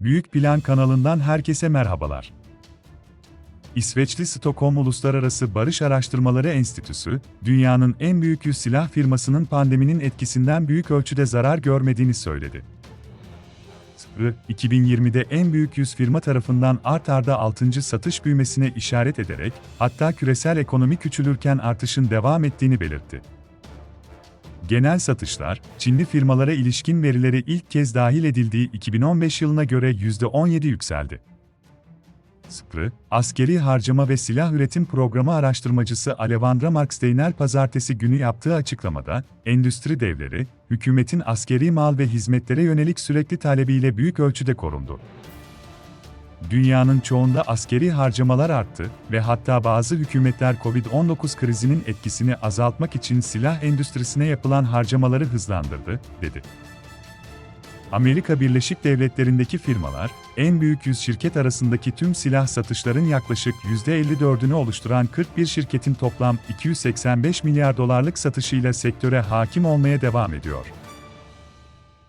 Büyük Plan kanalından herkese merhabalar. İsveçli Stockholm Uluslararası Barış Araştırmaları Enstitüsü, dünyanın en büyük yüz silah firmasının pandeminin etkisinden büyük ölçüde zarar görmediğini söyledi. SPRI, 2020'de en büyük yüz firma tarafından art arda 6. satış büyümesine işaret ederek, hatta küresel ekonomi küçülürken artışın devam ettiğini belirtti. Genel satışlar, Çinli firmalara ilişkin verileri ilk kez dahil edildiği 2015 yılına göre %17 yükseldi. SPRI, Askeri Harcama ve Silah Üretim Programı araştırmacısı Alevandra Marksteiner pazartesi günü yaptığı açıklamada, endüstri devleri, hükümetin askeri mal ve hizmetlere yönelik sürekli talebiyle büyük ölçüde korundu. Dünyanın çoğunda askeri harcamalar arttı ve hatta bazı hükümetler Covid-19 krizinin etkisini azaltmak için silah endüstrisine yapılan harcamaları hızlandırdı, dedi. Amerika Birleşik Devletleri'ndeki firmalar, en büyük 100 şirket arasındaki tüm silah satışların yaklaşık %54'ünü oluşturan 41 şirketin toplam 285 milyar dolarlık satışıyla sektöre hakim olmaya devam ediyor.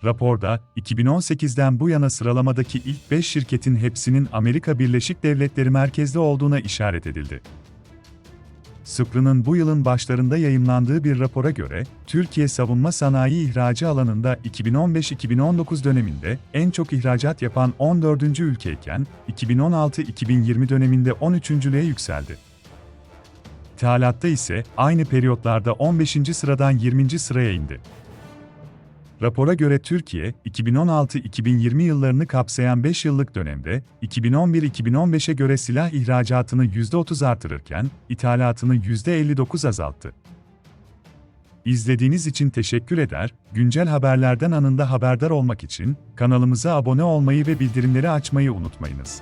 Raporda, 2018'den bu yana sıralamadaki ilk 5 şirketin hepsinin Amerika Birleşik Devletleri merkezli olduğuna işaret edildi. SPRI'nin bu yılın başlarında yayımlandığı bir rapora göre, Türkiye savunma sanayi ihracı alanında 2015-2019 döneminde en çok ihracat yapan 14. ülkeyken, 2016-2020 döneminde 13.lüğe yükseldi. İthalatta ise aynı periyotlarda 15. sıradan 20. sıraya indi. Rapora göre Türkiye, 2016-2020 yıllarını kapsayan 5 yıllık dönemde, 2011-2015'e göre silah ihracatını %30 artırırken, ithalatını %59 azalttı. İzlediğiniz için teşekkür eder, güncel haberlerden anında haberdar olmak için kanalımıza abone olmayı ve bildirimleri açmayı unutmayınız.